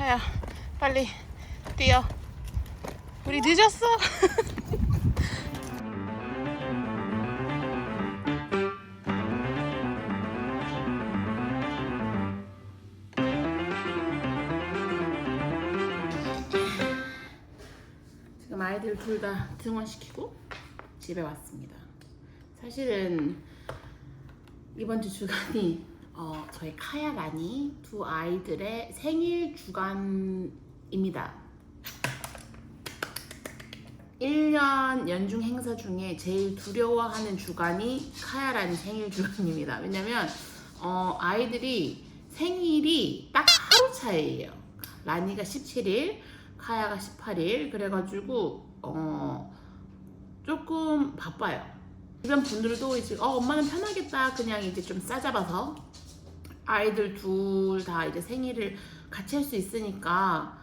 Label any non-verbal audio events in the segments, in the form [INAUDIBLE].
카야 빨리 뛰어. 우리 늦었어? [LAUGHS] 지금 아이들 둘 다 등원시키고 집에 왔습니다. 사실은 이번 주 주간이 어, 저희 카야 라니 두 아이들의 생일 주간입니다. 1년 연중 행사 중에 제일 두려워하는 주간이 카야 라니 생일 주간입니다. 왜냐면 어, 아이들이 생일이 딱 하루 차이예요. 라니가 17일, 카야가 18일. 그래가지고 어, 조금 바빠요. 주변 분들도 이제 어 엄마는 편하겠다 그냥 이제 좀 싸잡아서 아이들 둘 다 이제 생일을 같이 할 수 있으니까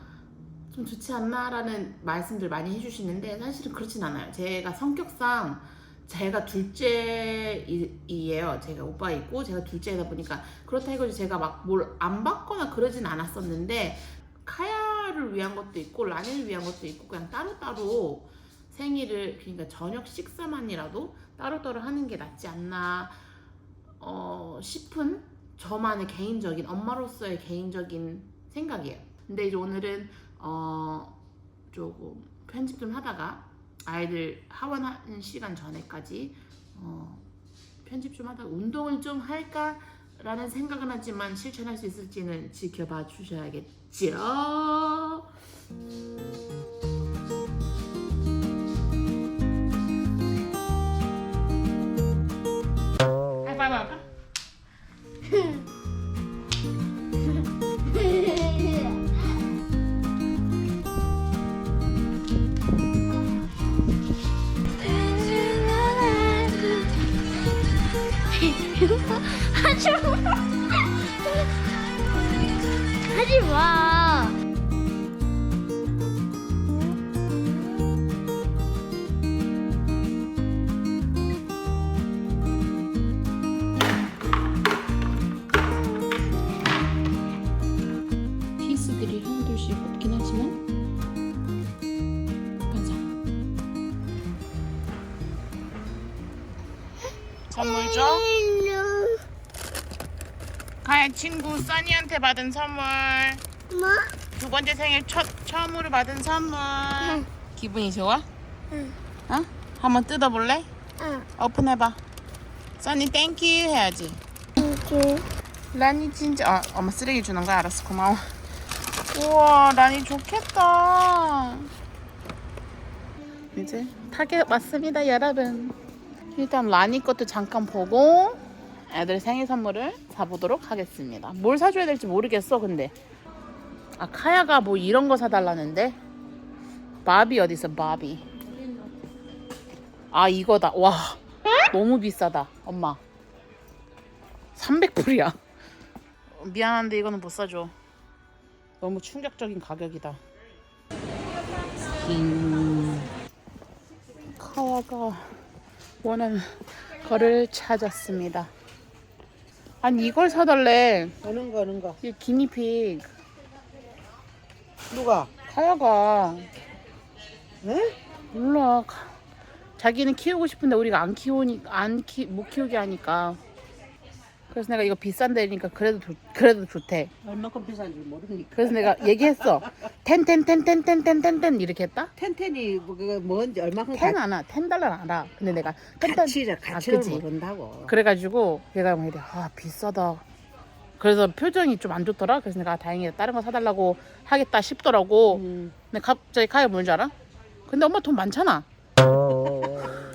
좀 좋지 않나라는 말씀들 많이 해주시는데 사실은 그렇진 않아요. 제가 성격상 제가 둘째이에요. 제가 오빠 있고 제가 둘째이다 보니까 그렇다 해가지고 제가 막 뭘 안 받거나 그러진 않았었는데 카야를 위한 것도 있고 라니를 위한 것도 있고 그냥 따로따로 생일을 그러니까 저녁 식사만이라도 따로따로 하는 게 낫지 않나 어, 싶은 저만의 개인적인 엄마로서의 개인적인 생각이에요. 근데 이제 오늘은 어, 조금 편집 좀 하다가 아이들 하원하는 시간 전에까지 어, 편집 좀 하다가 운동을 좀 할까 라는 생각은 하지만 실천할 수 있을지는 지켜봐 주셔야겠지요. Bye. 가야 친구 써니한테 받은 선물 뭐? 두 번째 생일 첫 처음으로 받은 선물 기분이 좋아? 응. 어? 한번 뜯어볼래? 응. 오픈해봐 써니 땡큐 해야지 이게 라니 진짜 아, 엄마 쓰레기 주는 거야 알았어 고마워 우와 라니 좋겠다 이제 타겟 왔습니다 여러분 일단 라니 것도 잠깐 보고 애들 생일 선물을 사보도록 하겠습니다. 뭘 사줘야 될지 모르겠어 근데. 아 카야가 뭐 이런 거 사달라는데? 바비 어디서 바비? 아 이거다. 와 너무 비싸다 엄마. 300불이야. 미안한데 이거는 못 사줘. 너무 충격적인 가격이다. 음, 카와가 원하는 거를 찾았습니다. 아니 이걸 사달래. 어는 거 어는 거이 기니픽. 누가? 카야가 네? 몰라. 가- 자기는 키우고 싶은데 우리가 안 키우니 안키못 키우게 하니까. 그래서 내가 이거 비싼데니까 그래도 좋, 그래도 좋대. 얼마큼 비싼지 모르니까 그래서 내가 얘기했어. 텐텐텐텐텐텐텐텐 이렇게 했다? 텐텐이 뭐 뭔지 얼마큼 텐 알아. 텐 달러 알아. 근데 내가 텐 달러 가치를 가치를 그치. 모른다고 그래가지고 얘가 막 이래 아 비싸다. 그래서 표정이 좀 안 좋더라. 그래서 내가 아, 다행이다. 다른 거 사달라고 하겠다 싶더라고. 음. 근데 갑자기 카야 뭔지 알아? 근데 엄마 돈 많잖아. [LAUGHS]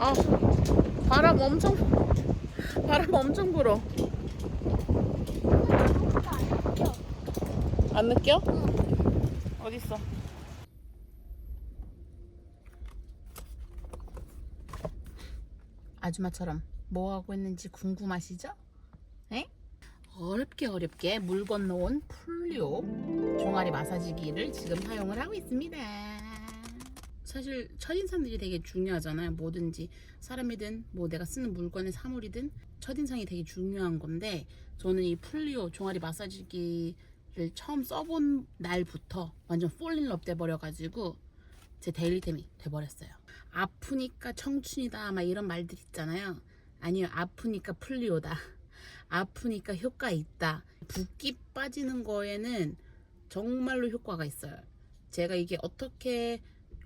아 바람 엄청 바람 엄청 불어. 안 느껴? 어딨어? 아줌마처럼 뭐 하고 있는지 궁금하시죠? 에? 어렵게 어렵게 물 건너온 풀료 종아리 마사지기를 지금 사용을 하고 있습니다. 사실 첫인상들이 되게 중요하잖아요. 뭐든지 사람이든 뭐 내가 쓰는 물건의 사물이든 첫인상이 되게 중요한 건데 저는 이 플리오 종아리 마사지기를 처음 써본 날부터 완전 폴린럽 돼버려가지고 제 데일리템이 돼버렸어요. 아프니까 청춘이다 막 이런 말들 있잖아요. 아니요 아프니까 플리오다. 아프니까 효과 있다. 붓기 빠지는 거에는 정말로 효과가 있어요. 제가 이게 어떻게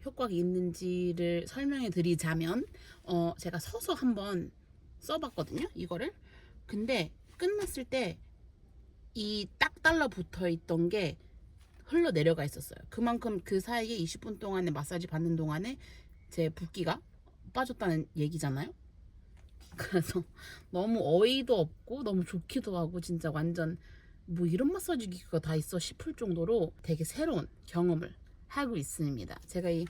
효과가 있는지를 설명해 드리자면 어 제가 서서 한번 써봤거든요 이거를. 근데 끝났을 때 이 딱 달라붙어 있던 게 흘러 내려가 있었어요. 그만큼 그 사이에 20분 동안에 마사지 받는 동안에 제 붓기가 빠졌다는 얘기잖아요. 그래서 너무 어이도 없고 너무 좋기도 하고 진짜 완전 뭐 이런 마사지 기구가 다 있어 싶을 정도로 되게 새로운 경험을 하고 있습니다. 제가 이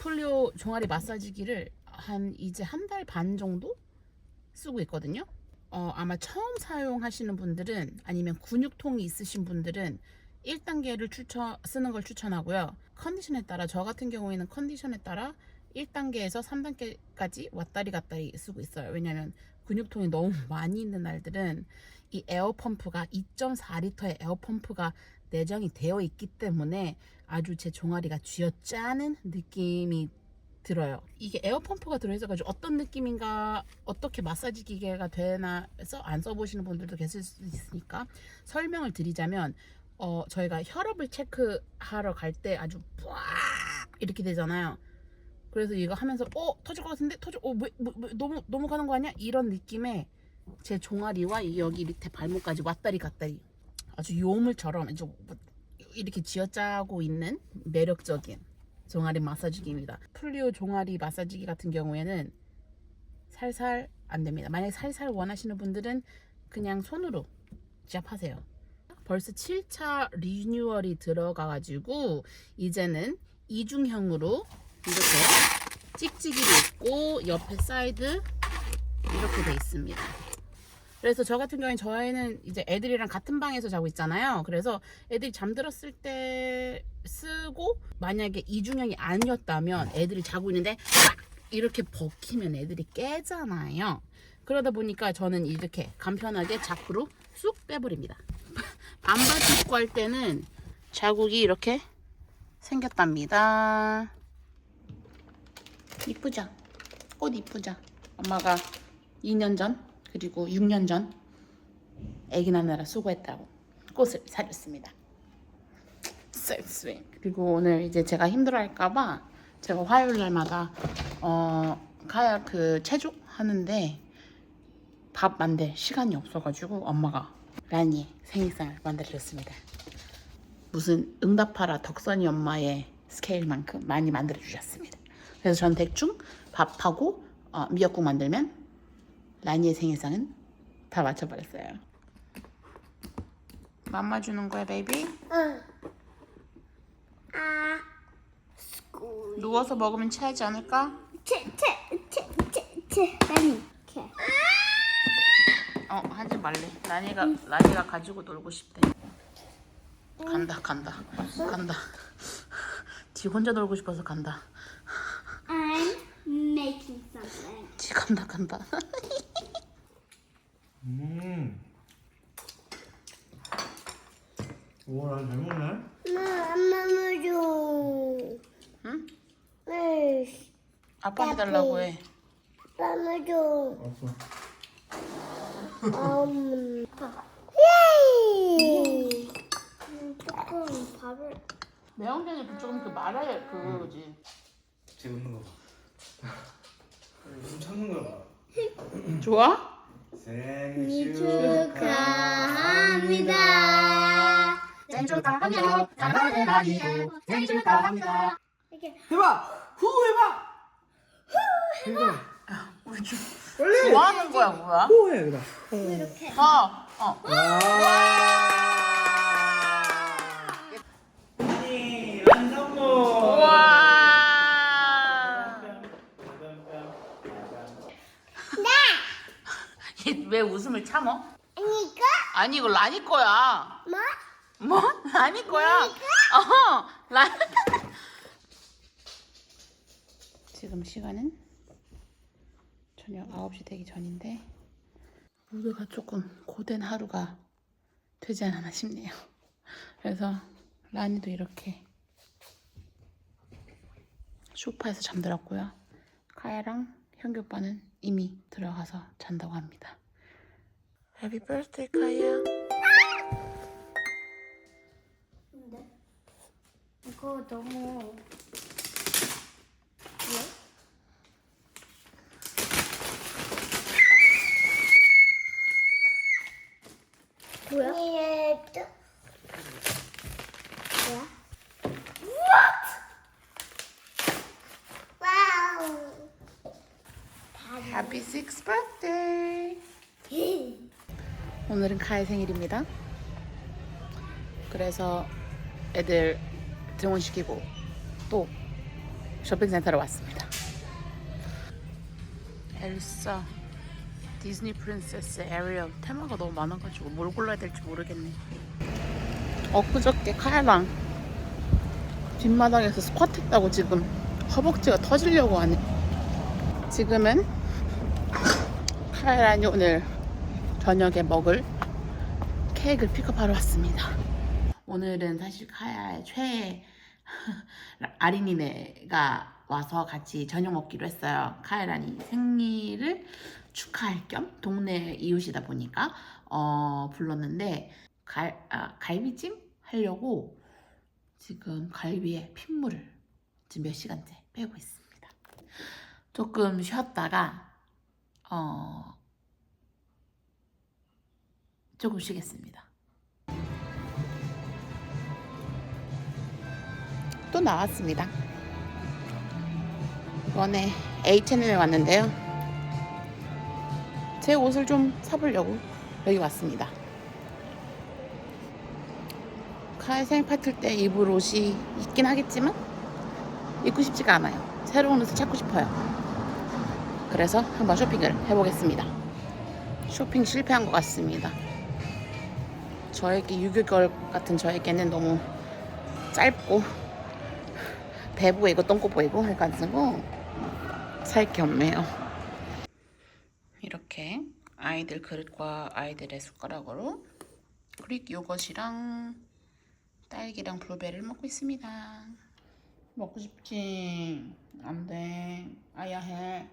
폴리오 종아리 마사지기를 한 이제 한 달 반 정도 쓰고 있거든요. 어, 아마 처음 사용하시는 분들은 아니면 근육통이 있으신 분들은 1단계를 추천 쓰는 걸 추천하고요. 컨디션에 따라 저 같은 경우에는 컨디션에 따라 1단계에서 3단계까지 왔다리 갔다리 쓰고 있어요. 왜냐면 근육통이 너무 [LAUGHS] 많이 있는 날들은 이 에어펌프가 2.4리터의 에어펌프가 내장이 되어 있기 때문에 아주 제 종아리가 쥐어짜는 느낌이 들어요. 이게 에어펌프가 들어있어가지고 어떤 느낌인가 어떻게 마사지 기계가 되나 해서 안 써보시는 분들도 계실 수 있으니까 설명을 드리자면 어 저희가 혈압을 체크하러 갈 때 아주 뿌악 이렇게 되잖아요. 그래서 이거 하면서 어 터질 것 같은데 터질 어 뭐, 뭐, 뭐, 너무 너무 가는 거 아니야? 이런 느낌에 제 종아리와 이 여기 밑에 발목까지 왔다리 갔다리 아주 요물처럼 뭐 이렇게 쥐어짜고 있는 매력적인 종아리 마사지기입니다. 플리오 종아리 마사지기 같은 경우에는 살살 안 됩니다. 만약에 살살 원하시는 분들은 그냥 손으로 지압하세요. 벌써 7차 리뉴얼이 들어가가지고 이제는 이중형으로 이렇게 찍찍이도 있고 옆에 사이드 이렇게 돼 있습니다. 그래서 저 같은 경우에 저희는 이제 애들이랑 같은 방에서 자고 있잖아요. 그래서 애들이 잠들었을 때 쓰고 만약에 이중형이 아니었다면 애들이 자고 있는데 막 이렇게 벗기면 애들이 깨잖아요. 그러다 보니까 저는 이렇게 간편하게 자크로 쑥 빼버립니다. [LAUGHS] 반바지 입고 할 때는 자국이 이렇게 생겼답니다. 이쁘죠? 꽃 이쁘죠? 엄마가 2년 전 그리고 6년 전 아기 낳느라 수고했다고 꽃을 사줬습니다. Sweet. 그리고 오늘 이제 제가 힘들어할까봐 제가 화요일 날마다 어 카약 그 체조 하는데 밥 만들 시간이 없어가지고 엄마가 라니 생일상을 만들어줬습니다. 무슨 응답하라 덕선이 엄마의 스케일만큼 많이 만들어 주셨습니다. 그래서 전 대충 밥하고 어, 미역국 만들면 라니의 생일상은 다 맞춰버렸어요. 맘마 주는 거야, 베이비? 응. 아, 스쿨. 누워서 먹으면 체하지 않을까? 채, 채, 채, 채, 채. 아니, 채. 어, 하지 말래. 라니가 라니가 가지고 놀고 싶대. 간다, 간다, 간다. [LAUGHS] 지 혼자 놀고 싶어서 간다. I'm making something. 지 간다, 간다. [LAUGHS] 음. 오, 난잘 먹네. 엄마, 엄마 물줘. 응? 네, 아빠 해달라고 해. 엄마 물줘. 알았어. 음. 예! 조금 밥을 매운탕에 조금 그 말아야 그거지. 쟤 웃는 거 봐. 웃음 참는 거 봐. 좋아? 생일 축하합니다. 생일 축하합니다. 사랑하는 아이고 생일 축하합니다. 이렇게 해봐. 후 해봐. 해봐. 빨리. 뭐 하는 거야, 뭐야? 후 해. 이렇게 어, 어. 이 완성모. 우와. 얘 왜 웃음을 참어? 이거 아니 이거 라니 거야. 뭐? 뭐? [LAUGHS] 라니 거야. 어, 라. [LAUGHS] 지금 시간은 저녁 9시 되기 전인데 모두가 조금 고된 하루가 되지 않았나 싶네요. 그래서 라니도 이렇게 소파에서 잠들었고요. 카야랑 현규 오빠는 이미 들어가서 잔다고 합니다. Happy birthday, 카야. 근데 이거 너무 뭐야? 뭐야? What? 와우. Happy sixth birthday. 오늘은 카의 생일입니다. 그래서 애들 등원시키고 또 쇼핑센터로 왔습니다. 엘사, 디즈니 프린세스, 에리얼 테마가 너무 많아가지고 뭘 골라야 될지 모르겠네. 엊그저께 카야랑 뒷마당에서 스쿼트 했다고 지금 허벅지가 터지려고 하네. 지금은 카야랑이 오늘 저녁에 먹을 케이크를 픽업하러 왔습니다. 오늘은 사실 카야의 최애 [LAUGHS] 아린이네가 와서 같이 저녁 먹기로 했어요. 카야란이 생일을 축하할 겸 동네 이웃이다 보니까 어, 불렀는데 갈, 아, 갈비찜 하려고 지금 갈비에 핏물을 지금 몇 시간째 빼고 있습니다. 조금 쉬었다가 어, 조금 쉬겠습니다. 또 나왔습니다. 이번에 H&M에 왔는데요. 제 옷을 좀 사보려고 여기 왔습니다. 카의 생일 파티 때 입을 옷이 있긴 하겠지만 입고 싶지가 않아요. 새로운 옷을 찾고 싶어요. 그래서 한번 쇼핑을 해보겠습니다. 쇼핑 실패한 것 같습니다. 저에게 6개월 같은 저에게는 너무 짧고 배 보이고 똥꼬 보이고 해가지고 살 게 없네요. 이렇게 아이들 그릇과 아이들의 숟가락으로 그릭 요것이랑 딸기랑 블루베리를 먹고 있습니다. 먹고 싶지? 안 돼. 아야 해.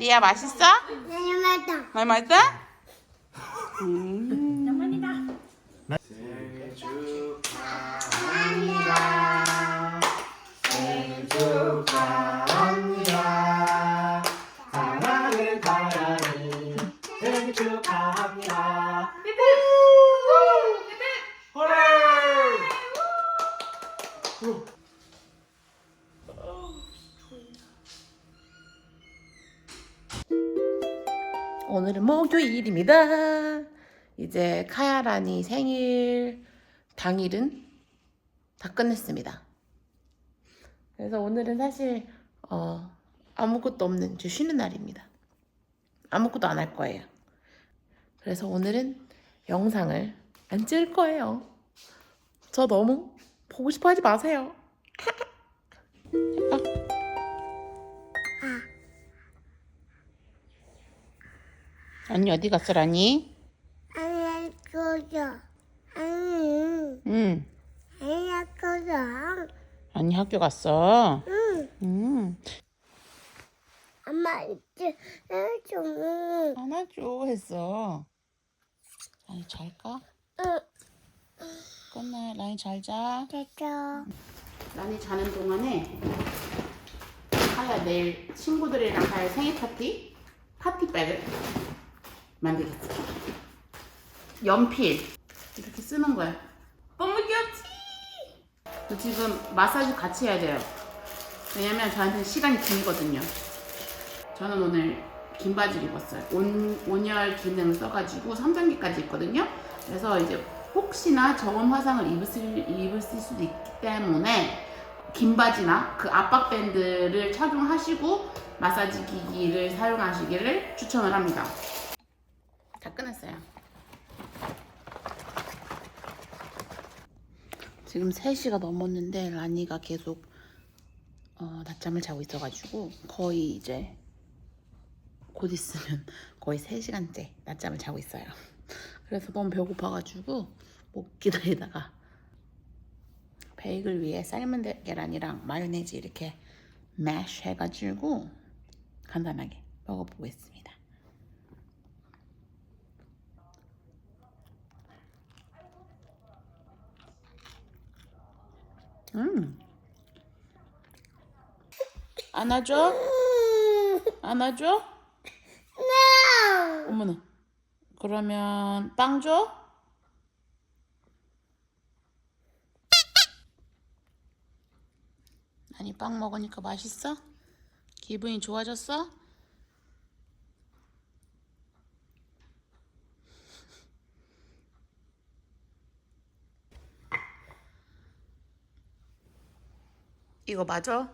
리아 맛있어? 너무 맛있다. 많이 맛있어? 생 [LAUGHS] 오늘은 목요일입니다. 이제 카야란이 생일 당일은 다 끝냈습니다. 그래서 오늘은 사실 어, 아무것도 없는 저 쉬는 날입니다. 아무것도 안 할 거예요. 그래서 오늘은 영상을 안 찍을 거예요. 저 너무 보고 싶어 하지 마세요. [LAUGHS] 언니 어디 갔어, 라니? 아니 그거 아니 응. 아니 그거 언니 학교 갔어. 응 음. 엄마 이제 좀 안아줘 했어. 라니 잘까? 응. 끝나. 라니 잘 자. 됐어 라니 자는 동안에 하야 내일 친구들이랑 할 생일 파티 파티백을 만들겠어. 연필 이렇게 쓰는 거야. 너무 귀엽지? 저 지금 마사지 같이 해야 돼요. 왜냐면 저한테 시간이 길거든요. 저는 오늘 긴 바지를 입었어요. 온, 온열 기능 써가지고 3단계까지 있거든요. 그래서 이제 혹시나 저온 화상을 입을, 입을 수도 있기 때문에 긴 바지나 그 압박 밴드를 착용하시고 마사지 기기를 사용하시기를 추천을 합니다. 다 끝냈어요. 지금 3시가 넘었는데 라니가 계속 어, 낮잠을 자고 있어가지고 거의 이제 곧 있으면 [LAUGHS] 거의 3시간째 낮잠을 자고 있어요. 그래서 너무 배고파가지고 못 기다리다가 베이글 위에 삶은 데- 계란이랑 마요네즈 이렇게 매쉬 해가지고 간단하게 먹어보겠습니다. 음. 안아줘? 안아줘? 어머나. 그러면 빵 줘? 아니 빵 먹으니까 맛있어? 기분이 좋아졌어? 이거 맞아?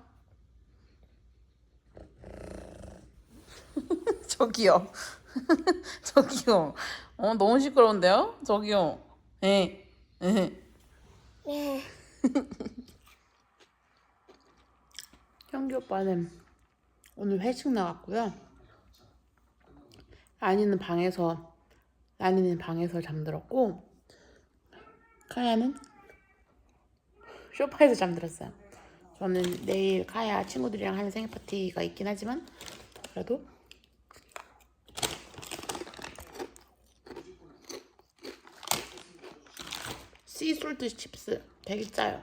[LAUGHS] 저기요. [LAUGHS] 저기요. 어, 너무 시끄러운데요? 저기요. 에. 에. [LAUGHS] 형규 오빠는 오늘 회식 나갔고요. 라니는 방에서 라니는 방에서 잠들었고 카야는 소파에서 잠들었어요. 저는 내일 카야 친구들이랑 하는 생일 파티가 있긴 하지만 그래도 씨솔트 칩스 되게 짜요.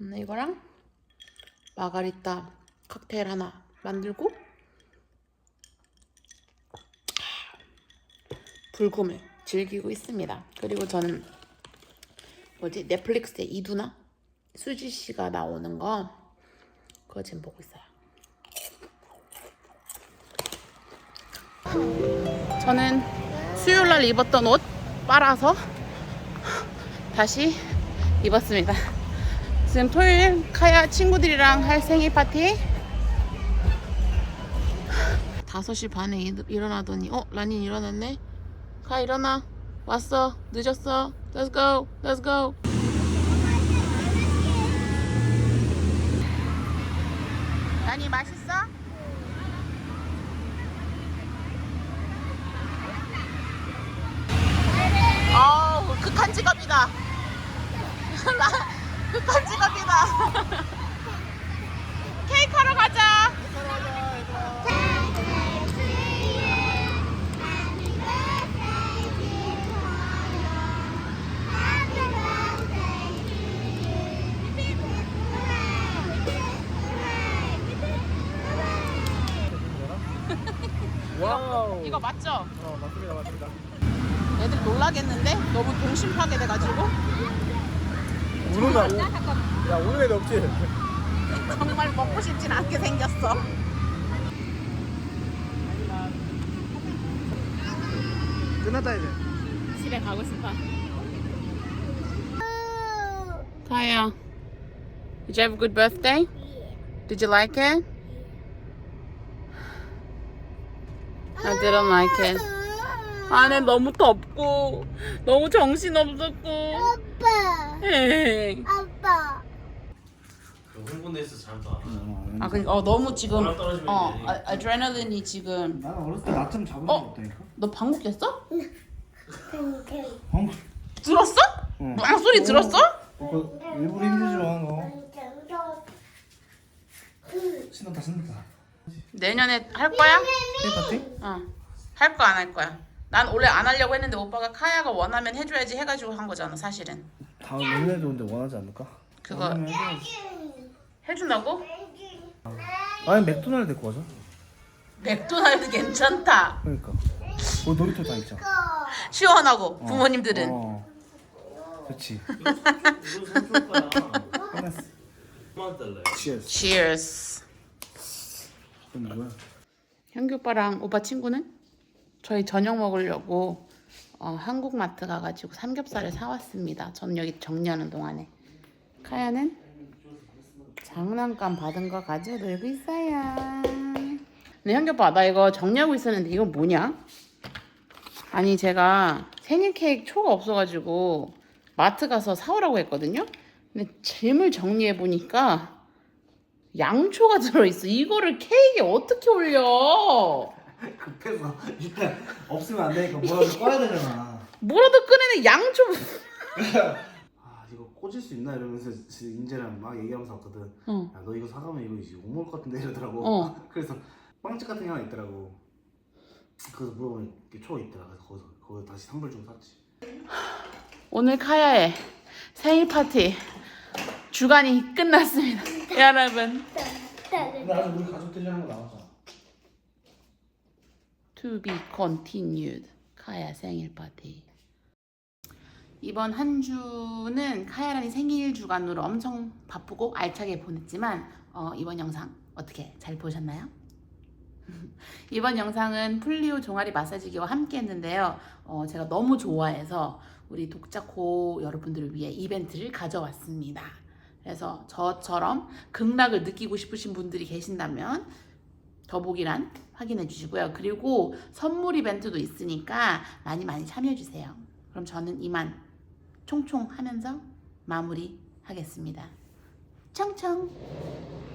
오늘 이거랑 마가리타 칵테일 하나 만들고 불금을 즐기고 있습니다. 그리고 저는 뭐지 넷플릭스에 이두나 수지 씨가 나오는 거 그거 지금 보고 있어요. 저는 수요일 날 입었던 옷 빨아서 다시 입었습니다. 지금 토요일 카야 친구들이랑 할 생일 파티 5시 반에 일- 일어나더니 어? 라닌 일어났네? 가 일어나 왔어 늦었어 Let's go Let's go 라니 맛있어? 가지고 오늘 나 오. 야 오늘 애들 없지. 정말 먹고 싶진 않게 생겼어 끝났다 이제. 집에 가고 싶어 Kaya Did you have a good birthday? Did you like it? I didn't like it 안에 너무 덥고 너무 정신 없었고 아빠, 에이. 아빠. 흥분돼서 안 와. 아, 그, 어, 너무 지금 바람 떨어지면 어. 아, 아드레날린이 지금 나는 어렸을 때 낮잠 자본 어? 적 없다니까. 너 방귀 꼈어? 어? 들었어? 응. 막 소리 들었어? 그 일부러 힘들지만 너 신났다 신났다. 내년에 할 거야? 어. 할 거 안 할 거야? 난 원래 안 하려고 했는데 오빠가 카야가 원하면 해줘야지 해가지고 한 거잖아 사실은 다음 내년에도 근데 원하지 않을까? 그거 원하면 해줘야지. 해준다고? 아니 맥도날드 데리고 가자. 맥도날드 괜찮다 그러니까. 우리 놀이터 다 있잖아. 시원하고 부모님들은 어. 그렇지. 이거 손줄 거야. 끝났어. 그만 달래. Cheers. Cheers 그럼 뭐야? 현규 오빠랑 오빠 친구는 저희 저녁 먹으려고 어, 한국 마트 가가지고 삼겹살을 사왔습니다. 저는 여기 정리하는 동안에 카야는 장난감 받은 거 가지고 놀고 있어요. 근데 현규 오빠 나 이거 정리하고 있었는데 이건 뭐냐? 아니 제가 생일 케이크 초가 없어가지고 마트 가서 사오라고 했거든요. 근데 짐을 정리해 보니까 양초가 들어있어. 이거를 케이크에 어떻게 올려? [LAUGHS] 급해서 일단 없으면 안 되니까 뭐라도 꺼야 되잖아. 뭐라도 꺼내는 양초. [LAUGHS] 아 이거 꽂을 수 있나 이러면서 지금 인재랑 막 얘기하면서 왔거든. 어. 야 너 이거 사가면 이거 이제 못 먹을 것 같은데 이러더라고. 어. [LAUGHS] 그래서 빵집 같은 게 하나 있더라고. 그래서 물어보니 이게 초가 있더라. 그래서 거기서 거기 다시 선물 주고 샀지. 오늘 카야의 생일 파티 주간이 끝났습니다. 여러분. 근데 아직 우리 가족들이 하는 거 남았잖아. To be continued. 카야 생일 파티. 이번 한 주는 카야란이 생일 주간으로 엄청 바쁘고 알차게 보냈지만 어, 이번 영상 어떻게 잘 보셨나요? [LAUGHS] 이번 영상은 플리오 종아리 마사지기와 함께 했는데요. 어, 제가 너무 좋아해서 우리 독자코 여러분들을 위해 이벤트를 가져왔습니다. 그래서 저처럼 극락을 느끼고 싶으신 분들이 계신다면 더보기란 확인해 주시고요. 그리고 선물 이벤트도 있으니까 많이 많이 참여해 주세요. 그럼 저는 이만 총총 하면서 마무리 하겠습니다. 청청.